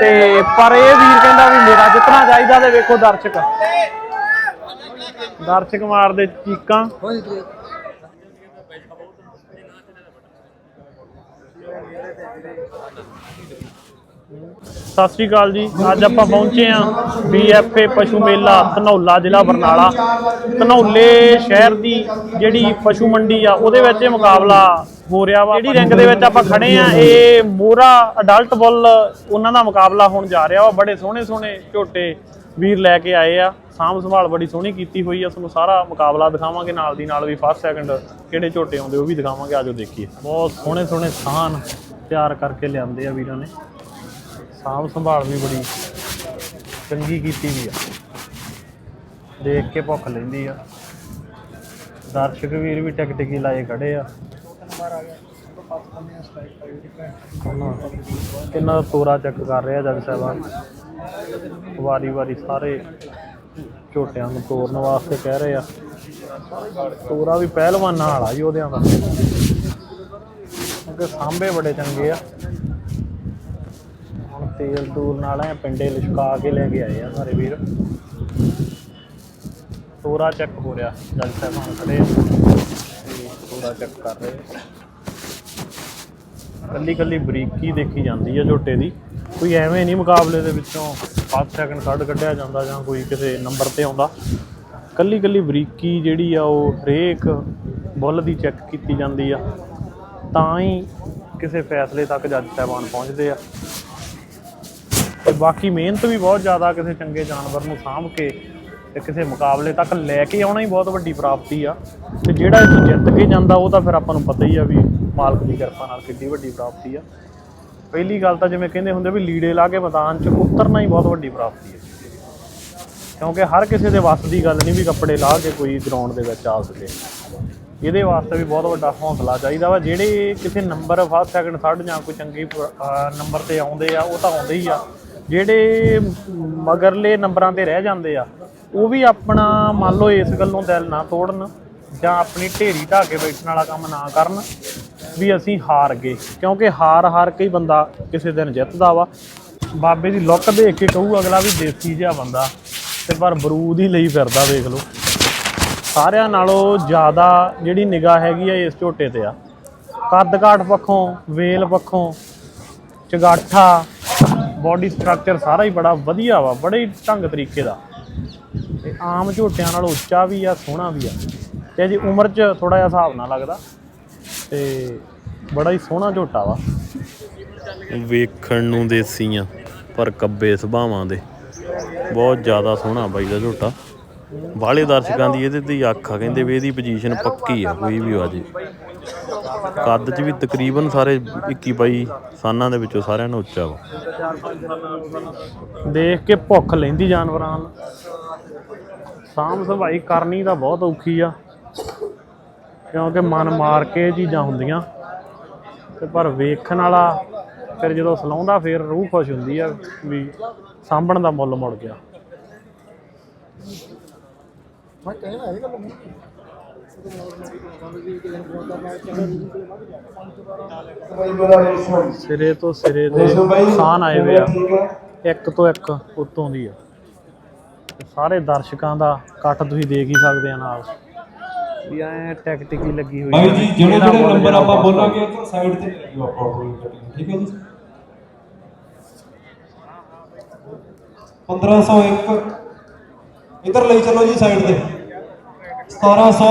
ਤੇ ਪਰ ਇਹ ਵੀਰ ਕਹਿੰਦਾ ਵੀ ਮੇਰਾ ਜਿੱਤਣਾ ਚਾਹੀਦਾ ਤੇ ਵੇਖੋ ਦਰਸ਼ਕ। ਦਰਸ਼ਕ ਮਾਰਦੇ ਚੀਕਾਂ। ਸਤਿ ਸ਼੍ਰੀ ਅਕਾਲ ਜੀ। ਅੱਜ ਆਪਾਂ ਪਹੁੰਚੇ ਆਂ ਬੀਐਫਏ ਪਸ਼ੂ ਮੇਲਾ, ਧਨੌਲਾ ਜ਼ਿਲ੍ਹਾ ਬਰਨਾਲਾ। ਧਨੌਲੇ ਸ਼ਹਿਰ ਦੀ ਜਿਹੜੀ ਪਸ਼ੂ ਮੰਡੀ ਆ, ਉਹਦੇ ਵਿੱਚ ਇਹ ਮੁਕਾਬਲਾ ਹੋ ਰਿਹਾ ਵਾ। ਜਿਹੜੀ ਰਿੰਗ ਦੇ ਵਿੱਚ ਆਪਾਂ ਖੜੇ ਆ ਇਹ ਮੋਰਾ ਅਡਲਟ ਬੁੱਲ, ਉਹਨਾਂ ਦਾ ਮੁਕਾਬਲਾ ਹੋਣ ਜਾ ਰਿਹਾ ਵਾ। ਬੜੇ ਸੋਹਣੇ ਸੋਹਣੇ ਝੋਟੇ ਵੀਰ ਲੈ ਕੇ ਆਏ ਆ। ਸਾਂਭ ਸੰਭਾਲ ਬੜੀ ਸੋਹਣੀ ਕੀਤੀ ਹੋਈ ਆ। ਤੁਹਾਨੂੰ ਸਾਰਾ ਮੁਕਾਬਲਾ ਦਿਖਾਵਾਂਗੇ, ਨਾਲ ਦੀ ਨਾਲ ਵੀ ਫਸਟ ਸੈਕਿੰਡ ਕਿਹੜੇ ਝੋਟੇ ਆਉਂਦੇ ਉਹ ਵੀ ਦਿਖਾਵਾਂਗੇ। ਆਜੋ ਦੇਖੀਏ। ਬਹੁਤ ਸੋਹਣੇ ਸੋਹਣੇ ਸਾਨ ਤਿਆਰ ਕਰਕੇ ਲਿਆਂਦੇ ਆ ਵੀਰਾਂ ਨੇ। ਸਾਂਭ ਸੰਭਾਲ ਵੀ ਬੜੀ ਚੰਗੀ ਕੀਤੀ ਵੀ ਆ। ਦੇਖ ਕੇ ਭੁੱਖ ਲੈਂਦੀ ਆ। ਦਰਸ਼ਕ ਵੀਰ ਵੀ ਟਿਕ ਟਿਕੀ ਲਾਏ ਖੜੇ ਆ। ਕਿੰਨਾ ਦਾ ਤੋਰਾ ਚੈੱਕ ਕਰ ਰਿਹਾ ਜੱਜ ਸਾਹਿਬਾਨ। ਵਾਰੀ ਵਾਰੀ ਸਾਰੇ ਝੋਟਿਆਂ ਨੂੰ ਤੋਰਨ ਵਾਸਤੇ ਕਹਿ ਰਹੇ ਆ। ਤੋਰਾ ਵੀ ਪਹਿਲਵਾਨਾਂ ਵਾਲਾ ਜੀ ਉਹਦਿਆਂ ਦਾ। ਕਿਉਂਕਿ ਸਾਂਭੇ ਬੜੇ ਚੰਗੇ ਆ। ਤੇਲ ਤੂਲ ਨਾਲ ਐ ਪਿੰਡੇ ਲਿਸ਼ਕਾ ਕੇ ਲੈ ਕੇ ਆਏ ਆ ਸਾਰੇ ਵੀਰ। ਤੋਰਾ ਚੈੱਕ ਹੋ ਰਿਹਾ, ਜੱਜ ਸਾਹਿਬਾਨ ਖੜੇ ਆ। ਤੋਰਾ ਚੈੱਕ ਕਰ ਰਹੇ ਆ। ਕੱਲੀ ਕੱਲੀ ਬਰੀਕੀ ਦੇਖੀ ਜਾਂਦੀ ਆ ਝੋਟੇ ਦੀ। ਕੋਈ ਐਵੇਂ ਨਹੀਂ ਮੁਕਾਬਲੇ ਦੇ ਵਿੱਚੋਂ 5 ਸੈਕਿੰਡ ਕੱਢ ਕੱਢਿਆ ਜਾਂਦਾ ਜਾਂ ਕੋਈ ਕਿਸੇ ਨੰਬਰ ਤੇ ਆਉਂਦਾ। ਕੱਲੀ ਕੱਲੀ ਬਰੀਕੀ ਜਿਹੜੀ ਆ ਉਹ ਹਰੇਕ ਬੁੱਲ ਦੀ ਚੈੱਕ ਕੀਤੀ ਜਾਂਦੀ ਆ। ਤਾਂ ਹੀ ਕਿਸੇ ਫੈਸਲੇ ਤੱਕ ਜੱਜ ਸਾਹਿਬਾਨ ਪਹੁੰਚਦੇ ਆ। ਬਾਕੀ ਮਿਹਨਤ ਵੀ ਬਹੁਤ ਜ਼ਿਆਦਾ ਕਿਸੇ ਚੰਗੇ ਜਾਨਵਰ ਨੂੰ ਸਾਂਭ ਕੇ ਤੇ ਕਿਸੇ ਮੁਕਾਬਲੇ ਤੱਕ ਲੈ ਕੇ ਆਉਣਾ ਹੀ ਬਹੁਤ ਵੱਡੀ ਪ੍ਰਾਪਤੀ ਆ। ਤੇ ਜਿਹੜਾ ਇਹ ਜਿੱਤ ਕੇ ਜਾਂਦਾ, ਉਹ ਤਾਂ ਫਿਰ ਆਪਾਂ ਨੂੰ ਪਤਾ ਹੀ ਆ ਵੀ ਮਾਲਕ ਦੀ ਕਿਰਪਾ ਨਾਲ ਕਿੰਨੀ ਵੱਡੀ ਪ੍ਰਾਪਤੀ ਆ। ਪਹਿਲੀ ਗੱਲ ਤਾਂ ਜਿਵੇਂ ਕਹਿੰਦੇ ਹੁੰਦੇ ਵੀ ਲੀੜੇ ਲਾ ਕੇ ਮੈਦਾਨ 'ਚ ਉਤਰਨਾ ਹੀ ਬਹੁਤ ਵੱਡੀ ਪ੍ਰਾਪਤੀ ਹੈ ਕਿਉਂਕਿ ਹਰ ਕਿਸੇ ਦੇ ਵੱਸ ਦੀ ਗੱਲ ਨਹੀਂ ਵੀ ਕੱਪੜੇ ਲਾ ਕੇ ਕੋਈ ਗਰਾਊਂਡ ਦੇ ਵਿੱਚ ਆ ਸਕੇ। ਇਹਦੇ ਵਾਸਤੇ ਵੀ ਬਹੁਤ ਵੱਡਾ ਹੌਸਲਾ ਚਾਹੀਦਾ ਵਾ। ਜਿਹੜੇ ਕਿਸੇ ਨੰਬਰ ਫਸਟ ਸੈਕਿੰਡ ਥਰਡ ਜਾਂ ਕੋਈ ਚੰਗੀ ਨੰਬਰ ਤੇ ਆਉਂਦੇ ਆ, ਉਹ ਤਾਂ ਆਉਂਦੇ ਹੀ ਆ। ਜਿਹੜੇ ਮਗਰਲੇ ਨੰਬਰਾਂ ਤੇ ਰਹਿ ਜਾਂਦੇ ਆ, ਉਹ ਵੀ ਆਪਣਾ ਮੰਨ ਲਓ ਇਸ ਗੱਲੋਂ ਦਿਲ ਨਾ ਤੋੜਨ ਜਾਂ ਆਪਣੀ ਢੇਰੀ ਢਾ ਕੇ ਬੈਠਣ ਵਾਲਾ ਕੰਮ ਨਾ ਕਰਨ ਵੀ ਅਸੀਂ ਹਾਰ ਗਏ। ਕਿਉਂਕਿ ਹਾਰ ਹਾਰ ਕੇ ਹੀ ਬੰਦਾ ਕਿਸੇ ਦਿਨ ਜਿੱਤਦਾ ਵਾ। ਬਾਬੇ ਦੀ ਲੁੱਕ ਦੇਖ ਕੇ ਕਹੂ ਅਗਲਾ ਵੀ ਦੇਸੀ ਜਿਹਾ ਬੰਦਾ ਤੇ ਪਰ ਬਰੂਦ ਹੀ ਲਈ ਫਿਰਦਾ ਵੇਖ ਲਓ। ਸਾਰਿਆਂ ਨਾਲੋਂ ਜ਼ਿਆਦਾ ਜਿਹੜੀ ਨਿਗਾਹ ਹੈਗੀ ਆ ਇਸ ਝੋਟੇ ਤੇ ਆ। ਕੱਦ ਕਾਠ ਪੱਖੋਂ, ਵੇਲ ਪੱਖੋਂ, ਚਗਾਠਾ ਬਾਡੀ ਸਟਰਕਚਰ ਸਾਰਾ ਹੀ ਬੜਾ ਵਧੀਆ ਵਾ, ਬੜੇ ਹੀ ਢੰਗ ਤਰੀਕੇ ਦਾ। ਤੇ ਆਮ ਝੋਟਿਆਂ ਨਾਲੋਂ ਉੱਚਾ ਵੀ ਆ, ਸੋਹਣਾ ਵੀ ਆ। ਤੇ ਜੀ ਉਮਰ 'ਚ ਥੋੜਾ ਜਿਹਾ ਹਿਸਾਬ ਨਾਲ ਲੱਗਦਾ। ਤੇ ਬੜਾ ਹੀ ਸੋਹਣਾ ਝੋਟਾ ਵਾ। ਵੇਖਣ ਨੂੰ ਦੇਸੀ ਆ, ਪਰ ਕੱਬੇ ਸੁਭਾਵਾਂ ਦੇ। ਬਹੁਤ ਜ਼ਿਆਦਾ ਸੋਹਣਾ ਬਾਈ ਦਾ ਝੋਟਾ। ਵਾਲੇ ਦਰਸ਼ਕਾਂ ਦੀ ਇਹਦੇ ਤੇ ਅੱਖ ਆ, ਕਹਿੰਦੇ ਵੀ ਇਹਦੀ ਪੋਜੀਸ਼ਨ ਪੱਕੀ ਆ, ਕੋਈ ਵੀ ਆ ਜੇ। ਕੱਦ 'ਚ ਵੀ ਤਕਰੀਬਨ ਸਾਰੇ 21 22 ਸਾਨਾਂ ਦੇ ਵਿੱਚੋਂ ਸਾਰਿਆਂ ਨਾਲੋਂ ਉੱਚਾ ਵਾ। ਦੇਖ ਕੇ ਭੁੱਖ ਲੈਂਦੀ ਜਾਨਵਰਾਂ ਨੂੰ ਸਾਂਭ ਸੰਭਾਈ ਕਰਨੀ ਤਾਂ ਬਹੁਤ ਔਖੀ ਆ। ਕਿਉਂਕਿ ਮਨ ਮਾਰ ਕੇ ਇਹ ਚੀਜ਼ਾਂ ਹੁੰਦੀਆਂ। ਤੇ ਪਰ ਵੇਖਣ ਵਾਲਾ ਫਿਰ ਜਦੋਂ ਸਲਾਉਂਦਾ ਫਿਰ ਰੂਹ ਖੁਸ਼ ਹੁੰਦੀ ਆ ਵੀ ਸਾਂਭਣ ਦਾ ਮੁੱਲ ਮੁੜ ਗਿਆ। ਸਿਰੇ ਤੋਂ ਸਿਰੇ ਦੇ ਸਾਨ ਆਏ ਵੇ ਆ। ਇੱਕ ਤੋਂ ਇੱਕ ਉੱਤੋਂ ਦੀ ਆ। ਤੇ ਸਾਰੇ ਦਰਸ਼ਕਾਂ ਦਾ ਇਕੱਠ ਤੁਸੀਂ ਦੇਖ ਹੀ ਸਕਦੇ ਆ ਨਾਲ। ਵੀ ਐ ਟੈਕਟਿਕੀ ਲੱਗੀ ਹੋਈ ਆ। ਜੀ ਜਿਹੜੇ ਜਿਹੜੇ ਨੰਬਰ ਆਪਾਂ ਬੋਲ। ਬੋਲਾਂਗੇ ਇੱਧਰ ਸਾਈਡ ਤੇ ਲਿਓ ਆਪਾਂ ਠੀਕ ਹੈ ਜੀ? 1501 ਇੱਧਰ ਲਈ ਚਲੋ ਜੀ ਸਾਈਡ ਤੇ। 1700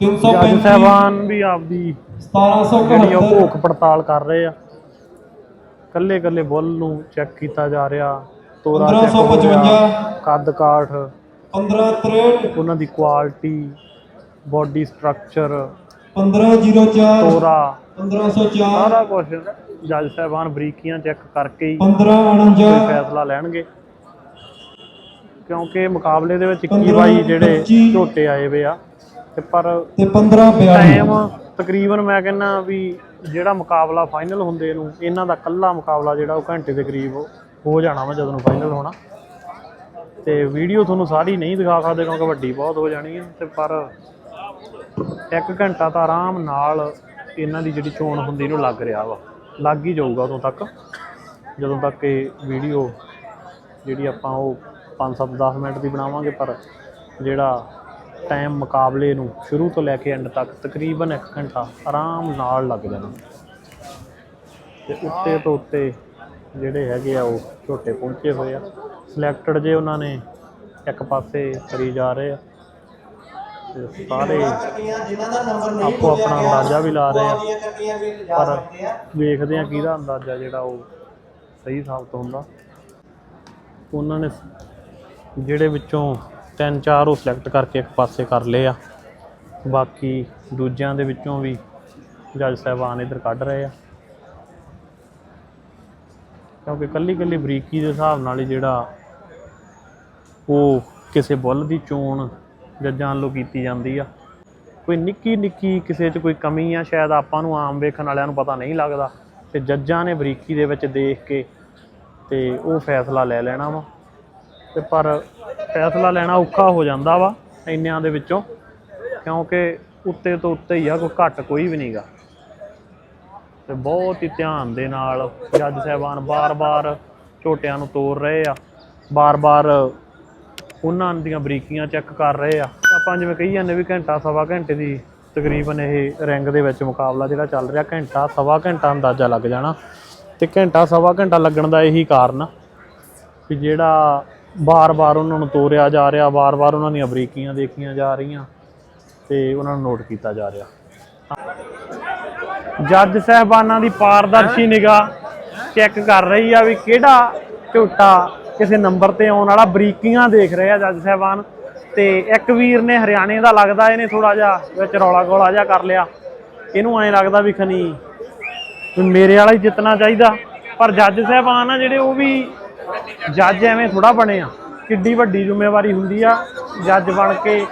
ਜੱਜ 335 ਸਾਹਿਬਾਨ ਵੀ ਆਪਦੀ ਜਿਹੜੀ ਉਹ 1771 ਭੋਖ ਪੜਤਾਲ ਕਰ ਰਹੇ ਆ। ਕੱਲੇ ਕੱਲੇ ਬੁੱਲ ਨੂੰ ਚੈੱਕ ਕੀਤਾ ਜਾ ਰਿਹਾ ਤੋਰਾ check ਹੋ ਰਿਹਾ, 1555 ਕੱਦ ਕਾਠ 1563 ਉਹਨਾਂ ਦੀ ਕੁਆਲਿਟੀ ਬਾਡੀ ਸਟਰਕਚਰ 1504 ਤੋਰਾ 1504 ਸਾਰਾ ਕੁਝ ਜੱਜ ਸਾਹਿਬਾਨ ਬਰੀਕੀਆਂ ਚੈੱਕ ਕਰਕੇ ਹੀ 1549 ਕੋਈ ਫੈਸਲਾ ਲੈਣਗੇ। ਕਿਉਂਕਿ ਮੁਕਾਬਲੇ ਦੇ ਵਿੱਚ 21 ਬਾਈ ਜਿਹੜੇ ਝੋਟੇ ਆਏ ਵੇ ਆ ਤੇ ਪਰ ਤੇ 1542 ਟਾਈਮ ਤਕਰੀਬਨ ਮੈਂ ਕਹਿੰਨਾ ਵੀ ਜਿਹੜਾ ਮੁਕਾਬਲਾ ਫਾਈਨਲ ਹੁੰਦੇ ਨੂੰ ਇਹਨਾਂ ਦਾ ਕੱਲਾ ਮੁਕਾਬਲਾ ਜਿਹੜਾ ਉਹ ਘੰਟੇ ਦੇ ਕਰੀਬ ਹੋ ਜਾਣਾ ਵਾ ਜਦੋਂ ਨੂੰ ਫਾਈਨਲ ਹੋਣਾ। ਤੇ ਵੀਡੀਓ ਤੁਹਾਨੂੰ ਸਾਰੀ ਨਹੀਂ ਦਿਖਾ ਸਕਦੇ ਕਿਉਂਕਿ ਵੱਡੀ ਬਹੁਤ ਹੋ ਜਾਣੀ ਹੈ ਤੇ ਪਰ ਇੱਕ ਘੰਟਾ ਤਾਂ ਆਰਾਮ ਨਾਲ ਇਹਨਾਂ ਦੀ ਜਿਹੜੀ ਚੋਣ ਹੁੰਦੀ ਨੂੰ ਲੱਗ ਰਿਹਾ ਵਾ। ਲੱਗ ਹੀ ਜਾਊਗਾ ਉਦੋਂ ਤੱਕ ਜਦੋਂ ਤੱਕ ਇਹ ਵੀਡੀਓ ਜਿਹੜੀ ਆਪਾਂ ਉਹ 5-7 10 ਮਿੰਟ ਦੀ ਬਣਾਵਾਂਗੇ, ਪਰ ਜਿਹੜਾ ਟਾਈਮ ਮੁਕਾਬਲੇ ਨੂੰ ਸ਼ੁਰੂ ਤੋਂ ਲੈ ਕੇ ਐਂਡ ਤੱਕ ਤਕਰੀਬਨ 1 ਘੰਟਾ ਆਰਾਮ ਨਾਲ ਲੱਗ ਜਾਣਾ। ਤੇ ਉੱਤੇ ਤੋਂ ਉੱਤੇ ਜਿਹੜੇ ਹੈਗੇ ਆ ਉਹ ਝੋਟੇ ਪਹੁੰਚੇ ਹੋਏ ਆ। ਸਿਲੈਕਟਡ ਜੇ ਉਹਨਾਂ ਨੇ ਇੱਕ ਪਾਸੇ ਕਰੀ ਜਾ ਰਹੇ ਆ, ਤੇ ਸਾਰੇ ਆਪੋ ਆਪਣਾ ਅੰਦਾਜ਼ਾ ਵੀ ਲਾ ਰਹੇ ਆ, ਪਰ ਵੇਖਦੇ ਆ ਕਿਹਦਾ ਅੰਦਾਜ਼ਾ ਜਿਹੜਾ ਉਹ ਸਹੀ ਸਾਬਤ ਹੁੰਦਾ। ਉਹਨਾਂ ਨੇ ਜਿਹੜੇ ਵਿੱਚੋਂ ਤਿੰਨ ਚਾਰ ਉਹ ਸਿਲੈਕਟ ਕਰਕੇ ਇੱਕ ਪਾਸੇ ਕਰ ਲਏ ਆ। ਬਾਕੀ ਦੂਜਿਆਂ ਦੇ ਵਿੱਚੋਂ ਵੀ ਜੱਜ ਸਾਹਿਬਾਨ ਇਧਰ ਕੱਢ ਰਹੇ ਆ। ਕਿਉਂਕਿ ਕੱਲੀ ਕੱਲੀ ਬਰੀਕੀ ਦੇ ਹਿਸਾਬ ਨਾਲ ਹੀ ਜਿਹੜਾ ਉਹ ਕਿਸੇ ਬੁੱਲ ਦੀ ਚੋਣ ਜੱਜਾਂ ਵੱਲੋਂ ਕੀਤੀ ਜਾਂਦੀ ਆ। ਕੋਈ ਨਿੱਕੀ ਨਿੱਕੀ ਕਿਸੇ 'ਚ ਕੋਈ ਕਮੀ ਆ, ਸ਼ਾਇਦ ਆਪਾਂ ਨੂੰ ਆਮ ਵੇਖਣ ਵਾਲਿਆਂ ਨੂੰ ਪਤਾ ਨਹੀਂ ਲੱਗਦਾ। ਤੇ ਜੱਜਾਂ ਨੇ ਬਰੀਕੀ ਦੇ ਵਿੱਚ ਦੇਖ ਕੇ ਤੇ ਉਹ ਫੈਸਲਾ ਲੈ ਲੈਣਾ ਵਾ। ਤੇ ਪਰ ਫੈਸਲਾ ਲੈਣਾ ਔਖਾ ਹੋ ਜਾਂਦਾ ਵਾ ਇੰਨਿਆਂ ਦੇ ਵਿੱਚੋਂ, ਕਿਉਂਕਿ ਉੱਤੇ ਤੋਂ ਉੱਤੇ ਹੀ ਆ, ਕੋਈ ਘੱਟ ਕੋਈ ਵੀ ਨਹੀਂਗਾ। ਤੇ ਬਹੁਤ ਹੀ ਧਿਆਨ ਦੇ ਨਾਲ ਜੱਜ ਸਾਹਿਬਾਨ ਬਾਰ-ਬਾਰ ਝੋਟਿਆਂ ਨੂੰ ਤੋੜ ਰਹੇ ਆ, ਬਾਰ-ਬਾਰ ਉਹਨਾਂ ਦੀਆਂ ਬਰੀਕੀਆਂ ਚੈੱਕ ਕਰ ਰਹੇ ਆ। ਆਪਾਂ ਜਿਵੇਂ ਕਹੀ ਜਾਂਦੇ ਵੀ ਘੰਟਾ ਸਵਾ ਘੰਟੇ ਦੀ ਤਕਰੀਬਨ ਇਹ ਰਿੰਗ ਦੇ ਵਿੱਚ ਮੁਕਾਬਲਾ ਜਿਹੜਾ ਚੱਲ ਰਿਹਾ, ਘੰਟਾ ਸਵਾ ਘੰਟਾ ਅੰਦਾਜ਼ਾ ਲੱਗ ਜਾਣਾ। ਤੇ ਘੰਟਾ ਸਵਾ ਘੰਟਾ ਲੱਗਣ ਦਾ ਇਹੀ ਕਾਰਨ ਆ ਕਿ ਜਿਹੜਾ ਬਾਰ-ਬਾਰ ਉਹਨਾਂ ਨੂੰ ਤੋਰਿਆ ਜਾ ਰਿਹਾ ਬਾਰ-ਬਾਰ ਉਹਨਾਂ ਦੀਆਂ ਬਰੀਕੀਆਂ ਦੇਖੀਆਂ ਜਾ ਰਹੀਆਂ ਤੇ ਉਹਨਾਂ ਨੂੰ ਨੋਟ ਕੀਤਾ ਜਾ ਰਿਹਾ। ਜੱਜ ਸਾਹਿਬਾਨਾਂ ਦੀ ਪਾਰਦਰਸ਼ੀ ਨਿਗਾਹ ਚੈੱਕ ਕਰ ਰਹੀ ਆ ਵੀ ਕਿਹੜਾ ਝੋਟਾ ਕਿਸੇ ਨੰਬਰ ਤੇ ਆਉਣ ਵਾਲਾ ਬਰੀਕੀਆਂ ਦੇਖ ਰਹੇ ਆ ਜੱਜ ਸਾਹਿਬਾਨ ਤੇ ਇੱਕ ਵੀਰ ਨੇ ਹਰਿਆਣੇ ਦਾ ਲੱਗਦਾ ਇਹਨੇ ਥੋੜਾ ਜਿਹਾ ਵਿੱਚ ਰੌਲਾ ਗੋਲਾ ਜਿਹਾ ਕਰ ਲਿਆ। ਇਹਨੂੰ ਐਂ ਲੱਗਦਾ ਵੀ ਖਨੀ ਮੇਰੇ ਵਾਲਾ ਹੀ ਜਿੱਤਣਾ ਚਾਹੀਦਾ। ਪਰ ਜੱਜ ਸਾਹਿਬਾਨ ਆ ਜਿਹੜੇ ਉਹ ਵੀ ਜੱਜ ਐਵੇਂ ਥੋੜਾ ਬਣੇ ਆ। ਕਿੱਡੀ ਵੱਡੀ ਜ਼ਿੰਮੇਵਾਰੀ ਹੁੰਦੀ ਆ ਜੱਜ ਬਣ ਕੇ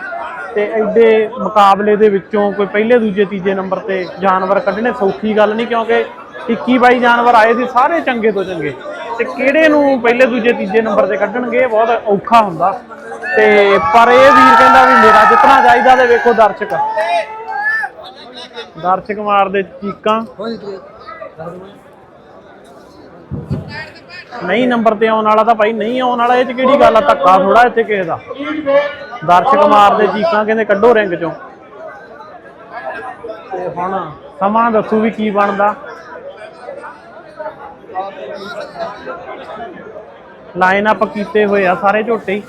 ਤੇ ਐਡੇ ਮੁਕਾਬਲੇ ਦੇ ਵਿੱਚੋਂ ਕੋਈ ਪਹਿਲੇ ਦੂਜੇ ਤੀਜੇ ਨੰਬਰ ਤੇ ਜਾਨਵਰ ਕੱਢਣੇ ਸੌਖੀ ਗੱਲ ਨਹੀਂ ਕਿਉਂਕਿ 21 22 ਜਾਨਵਰ ਆਏ ਸੀ ਸਾਰੇ ਚੰਗੇ ਤੋਂ ਚੰਗੇ। ਤੇ ਕਿਹੜੇ ਨੂੰ ਪਹਿਲੇ ਦੂਜੇ ਤੀਜੇ ਨੰਬਰ ਤੇ ਕੱਢਣਗੇ ਬਹੁਤ ਔਖਾ ਹੁੰਦਾ। ਤੇ ਪਰ ਇਹ ਵੀਰ ਕਹਿੰਦਾ ਵੀ ਮੇਰਾ ਜਿੱਤਣਾ ਚਾਹੀਦਾ ਤੇ ਵੇਖੋ ਦਰਸ਼ਕ। ਦਰਸ਼ਕ ਮਾਰਦੇ ਚੀਕਾਂ। ਨਹੀਂ ਨੰਬਰ ਤੇ ਆਉਣ ਵਾਲਾ ਤਾਂ ਭਾਈ ਨਹੀਂ ਆਉਣ ਵਾਲਾ ਇਹ ਚ ਕਿਹੜੀ ਗੱਲ ਆ? ਧੱਕਾ ਥੋੜਾ ਇੱਥੇ ਕਿਸੇ ਦਾ। ਦਰਸ਼ਕ ਮਾਰਦੇ ਚੀਕਾਂ ਕਹਿੰਦੇ ਕੱਢੋ ਰਿੰਗ ਚੋਂ। ਤੇ ਹੁਣ ਸਮਾਂ ਦੱਸੂ ਵੀ ਕੀ ਬਣਦਾ। ਲਾਈਨ ਅਪ ਕੀਤੇ ਹੋਏ ਆ ਸਾਰੇ ਝੋਟੇ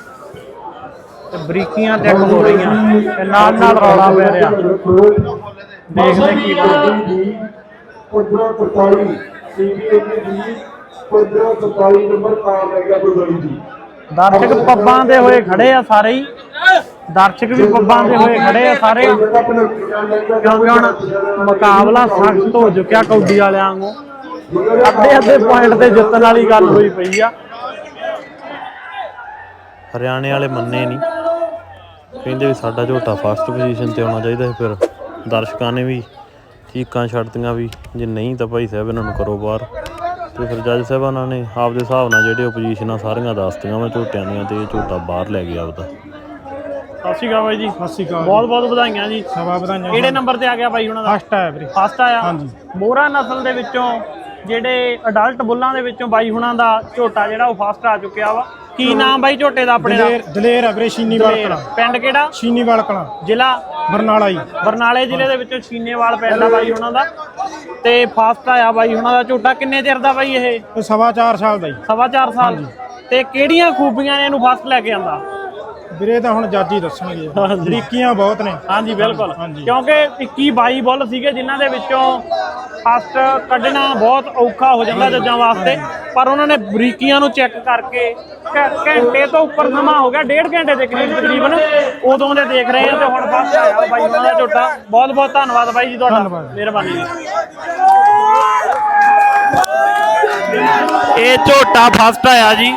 ਤੇ ਬਰੀਕੀਆਂ ਚੈੱਕ ਹੋ ਰਹੀਆਂ ਤੇ ਨਾਲ ਨਾਲ ਰੌਲਾ ਪੈ ਰਿਹਾ। ਦੇਖਦੇ ਕੀ ਬਣਦਾ। 1543 ਸੀਬੀਏ ਦੀ 1543 ਨੰਬਰ ਕਾਰ ਲੱਗਿਆ ਕੋਈ ਬੜੀ ਜੀ। ਦਰਸ਼ਕ ਪੱਬਾਂ ਦੇ ਹੋਏ ਖੜੇ ਆ ਸਾਰੇ ਹੀ। ਦਰਸ਼ਕ ਵੀ ਪੱਬਾਂ ਦੇ ਹੋਏ ਖੜੇ ਆ ਸਾਰੇ। ਕਿਉਂਕਿ ਹੁਣ ਮੁਕਾਬਲਾ ਸਖਤ ਹੋ ਚੁੱਕਿਆ ਕੌਡੀ ਵਾਲਿਆਂ ਵਾਂਗੂ ਅੱਧੇ ਅੱਧੇ ਪੁਆਇੰਟ ਤੇ ਜਿੱਤਣ ਵਾਲੀ ਗੱਲ ਹੋਈ ਪਈ ਆ। ਹਰਿਆਣੇ ਵਾਲੇ ਮੰਨੇ ਨਹੀਂ ਕਹਿੰਦੇ ਵੀ ਸਾਡਾ ਝੋਟਾ ਫਸਟ ਪੋਜੀਸ਼ਨ ਤੇ ਆਉਣਾ ਚਾਹੀਦਾ ਫਿਰ ਦਰਸ਼ਕਾਂ ਨੇ ਵੀ ਚੀਕਾਂ ਛੱਡਤੀਆਂ ਵੀ ਜੇ ਨਹੀਂ ਤਾਂ ਭਾਈ ਸਾਹਿਬ ਇਹਨਾਂ ਨੂੰ ਕਰੋ ਬਾਹਰ। ਤੇ ਫਿਰ ਜੱਜ ਸਾਹਿਬਾਨਾਂ ਨੇ ਆਪਦੇ ਹਿਸਾਬ ਨਾਲ ਜਿਹੜੇ ਪੋਜੀਸ਼ਨਾਂ ਸਾਰੀਆਂ ਦੱਸਤੀਆਂ ਵਾ ਝੋਟਿਆਂ ਦੀਆਂ ਤੇ ਇਹ ਝੋਟਾ ਬਾਹਰ ਲੈ ਗਿਆ ਆਪਦਾ। ਸਤਿ ਸ਼੍ਰੀ ਅਕਾਲ ਬਾਈ ਜੀ। ਸਤਿ ਸ਼੍ਰੀ ਅਕਾਲ। ਬਹੁਤ ਬਹੁਤ ਵਧਾਈਆਂ ਜੀ। ਸਵਾ ਵਧਾਈਆਂ। ਕਿਹੜੇ ਨੰਬਰ ਤੇ ਆ ਗਿਆ ਬਾਈ ਉਹਨਾਂ ਦਾ? ਫਸਟ ਆਇਆ ਵੀਰੇ। ਫਸਟ ਆਇਆ। ਹਾਂਜੀ। ਮੋਹਰਾ ਨਸਲ ਦੇ ਵਿੱਚੋਂ ਜਿਹੜੇ ਅਡਲਟ ਬੁੱਲਾਂ ਦੇ ਵਿੱਚੋਂ ਬਾਈ ਹੁਣਾਂ ਦਾ ਝੋਟਾ ਜਿਹੜਾ ਉਹ ਫਸਟ ਆ ਚੁੱਕਿਆ ਵਾ। ਕੀ ਨਾਮ ਬਾਈ ਝੋਟੇ ਦਾ ਆਪਣੇ ਦਾ? ਦਲੇਰ ਦਲੇਰ ਆ ਵੀਰੇ ਸ਼ੀਨੀਵਾਲ। ਕਲਾਂ। ਪਿੰਡ ਕਿਹੜਾ? ਸ਼ੀਨੀਵਾਲ ਕਲਾਂ। ਜ਼ਿਲ੍ਹਾ? ਬਰਨਾਲਾ ਜੀ ਬਰਨਾਲੇ ਜ਼ਿਲ੍ਹੇ ਦੇ ਵਿੱਚੋਂ ਛੀਨੇਵਾਲ ਪਿੰਡ ਆ ਬਾਈ ਉਹਨਾਂ ਦਾ। ਤੇ ਫਸਟ ਆਇਆ ਬਾਈ ਉਹਨਾਂ ਦਾ ਝੋਟਾ। ਕਿੰਨੇ ਚਿਰ ਦਾ ਬਾਈ ਇਹ? ਇਹ ਸਵਾ ਚਾਰ ਸਾਲ ਦਾ ਜੀ। ਸਵਾ ਚਾਰ ਸਾਲ। ਤੇ ਕਿਹੜੀਆਂ ਖੂਬੀਆਂ ਨੇ ਇਹਨੂੰ ਫਸਟ ਲੈ ਕੇ ਆਂਦਾ? ਵੀਰੇ ਤਾਂ ਹੁਣ ਜੱਜ ਹੀ ਦੱਸਣਗੇ। ਹਾਂਜੀ। ਬਰੀਕੀਆਂ ਬਹੁਤ ਨੇ। ਹਾਂਜੀ ਬਿਲਕੁਲ। ਹਾਂਜੀ। ਕਿਉਂਕਿ 21 22 ਬੁੱਲ ਸੀਗੇ ਜਿਨ੍ਹਾਂ ਦੇ ਵਿੱਚੋਂ ਫਸਟ ਕੱਢਣਾ ਬਹੁਤ ਔਖਾ ਹੋ ਜਾਂਦਾ ਜੱਜਾਂ ਵਾਸਤੇ। ਪਰ ਉਹਨਾਂ ਨੇ ਬਰੀਕੀਆਂ ਨੂੰ ਚੈੱਕ ਕਰਕੇ ਘ- ਘੰਟੇ ਤੋਂ ਉੱਪਰ ਸਮਾਂ ਹੋ ਗਿਆ ਡੇਢ ਘੰਟੇ ਦੇ ਕਰੀਬ ਤਕਰੀਬਨ। ਉਦੋਂ ਦੇ ਦੇਖ ਰਹੇ ਆ ਤੇ ਹੁਣ ਫਸਟ ਆਇਆ ਬਾਈ ਉਹਨਾਂ ਦਾ ਝੋਟਾ। ਬਹੁਤ ਬਹੁਤ ਧੰਨਵਾਦ ਬਾਈ ਜੀ ਤੁਹਾਡਾ। ਧੰਨਵਾਦ। ਮਿਹਰਬਾਨੀ। ਜੀ ਇਹ ਝੋਟਾ ਫਸਟ ਆਇਆ ਜੀ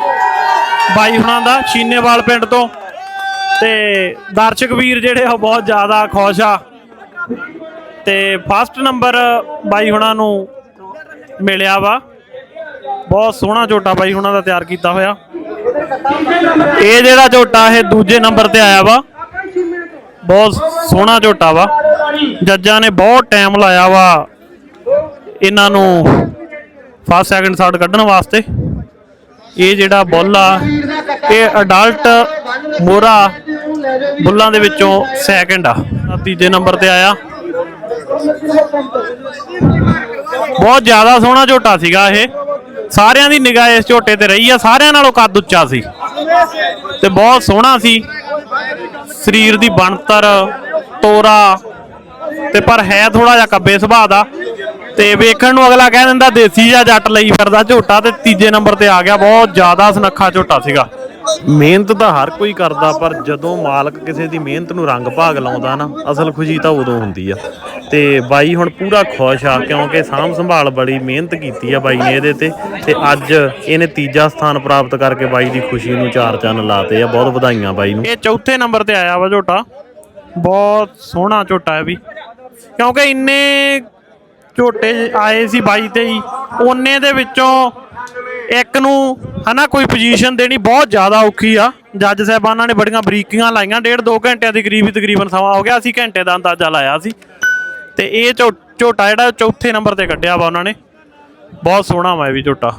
ਬਾਈ ਹੁਣਾਂ ਦਾ ਛੀਨੇਵਾਲ ਪਿੰਡ ਤੋਂ। ਤੇ ਦਰਸ਼ਕ ਵੀਰ ਜਿਹੜੇ ਉਹ ਬਹੁਤ ਜ਼ਿਆਦਾ ਖੁਸ਼ ਆ। ਤੇ ਫਸਟ ਨੰਬਰ ਬਾਈ ਹੁਣਾਂ ਨੂੰ ਮਿਲਿਆ ਵਾ। ਬਹੁਤ ਸੋਹਣਾ ਝੋਟਾ ਬਾਈ ਹੁਣਾਂ ਦਾ ਤਿਆਰ ਕੀਤਾ ਹੋਇਆ। ਇਹ ਜਿਹੜਾ ਝੋਟਾ ਇਹ ਦੂਜੇ ਨੰਬਰ ਤੇ ਆਇਆ ਵਾ। ਬਹੁਤ ਸੋਹਣਾ ਝੋਟਾ ਵਾ। ਜੱਜਾਂ ਨੇ ਬਹੁਤ ਟਾਈਮ ਲਾਇਆ ਵਾ ਇਹਨਾਂ ਨੂੰ ਫਸਟ ਸੈਕਿੰਡ ਥਰਡ ਕੱਢਣ ਵਾਸਤੇ। ਇਹ ਜਿਹੜਾ ਬੁੱਲ ਆ, ਇਹ ਅਡਲਟ ਮੋਰਾ ਬੁੱਲਾਂ ਦੇ ਵਿੱਚੋਂ ਸੈਕਿੰਡ ਆ। ਤੀਜੇ ਨੰਬਰ ਤੇ ਆਇਆ। ਬਹੁਤ ਜ਼ਿਆਦਾ ਸੋਹਣਾ ਝੋਟਾ ਸੀਗਾ ਇਹ। ਸਾਰਿਆਂ ਦੀ ਨਿਗਾਹ ਇਸ ਝੋਟੇ ਤੇ ਰਹੀ ਆ। ਸਾਰਿਆਂ ਨਾਲੋਂ ਕੱਦ ਉੱਚਾ ਸੀ। ਤੇ ਬਹੁਤ ਸੋਹਣਾ ਸੀ। ਸਰੀਰ ਦੀ ਬਣਤਰ, ਤੋਰਾ, ਤੇ ਪਰ ਹੈ ਥੋੜਾ ਜਿਹਾ ਕੱਬੇ ਸੁਭਾਅ ਦਾ। ਤੇ ਵੇਖਣ ਨੂੰ ਅਗਲਾ ਕਹਿ ਦਿੰਦਾ, ਦੇਸੀ ਜਾਂ ਜੱਟ ਲਈ ਫਿਰਦਾ ਝੋਟਾ ਤੇ ਤੀਜੇ ਨੰਬਰ ਤੇ ਆ ਗਿਆ। ਬਹੁਤ ਜ਼ਿਆਦਾ ਸੁਨੱਖਾ ਝੋਟਾ ਸੀਗਾ। ਮਿਹਨਤ ਤਾਂ ਹਰ ਕੋਈ ਕਰਦਾ, ਪਰ ਜਦੋਂ ਮਾਲਕ ਕਿਸੇ ਦੀ ਮਿਹਨਤ ਨੂੰ ਰੰਗ ਭਾਗ ਲਾਉਂਦਾ ਨਾ, ਅਸਲ ਖੁਸ਼ੀ ਤਾਂ ਉਦੋਂ ਹੁੰਦੀ ਆ। ਤੇ ਬਾਈ ਹੁਣ ਪੂਰਾ ਖੁਸ਼ ਆ, ਕਿਉਂਕਿ ਸਾਂਭ ਸੰਭਾਲ ਬੜੀ ਮਿਹਨਤ ਕੀਤੀ ਆ ਬਾਈ ਨੇ ਇਹਦੇ ਤੇ। ਤੇ ਅੱਜ ਇਹਨੇ ਤੀਜਾ ਸਥਾਨ ਪ੍ਰਾਪਤ ਕਰਕੇ ਬਾਈ ਦੀ ਖੁਸ਼ੀ ਨੂੰ ਚਾਰ ਚੰਨ ਲਾਤੇ ਆ। ਬਹੁਤ ਵਧਾਈਆਂ ਬਾਈ ਨੂੰ। ਇਹ ਚੌਥੇ ਨੰਬਰ ਤੇ ਆਇਆ ਵਾ ਝੋਟਾ। ਬਹੁਤ ਸੋਹਣਾ ਝੋਟਾ ਹੈ ਵੀ। ਕਿਉਂਕਿ ਇੰਨੇ ਝੋਟੇ ਆਏ ਸੀ ਬਾਈ ਤੇ ਹੀ, ਉਹਨੇ ਦੇ ਵਿੱਚੋਂ ਇੱਕ ਨੂੰ ਹਨਾ ਕੋਈ ਪੋਜੀਸ਼ਨ ਦੇਣੀ ਬਹੁਤ ਜ਼ਿਆਦਾ ਔਖੀ ਆ। ਜੱਜ ਸਾਹਿਬਾਨਾਂ ਨੇ ਬੜੀਆਂ ਬਰੀਕੀਆਂ ਲਾਈਆਂ, ਡੇਢ ਦੋ ਘੰਟਿਆਂ ਦੇ ਕਰੀਬ ਤਕਰੀਬਨ ਸਮਾਂ ਹੋ ਗਿਆ, ਅਸੀਂ ਘੰਟੇ ਦਾ ਅੰਦਾਜ਼ਾ ਲਾਇਆ ਸੀ। ਤੇ ਇਹ ਝੋ- ਝੋਟਾ ਜਿਹੜਾ ਚੌਥੇ ਨੰਬਰ ਤੇ ਕੱਢਿਆ ਵਾ ਉਹਨਾਂ ਨੇ। ਬਹੁਤ ਸੋਹਣਾ ਵਾ ਇਹ ਵੀ ਝੋਟਾ।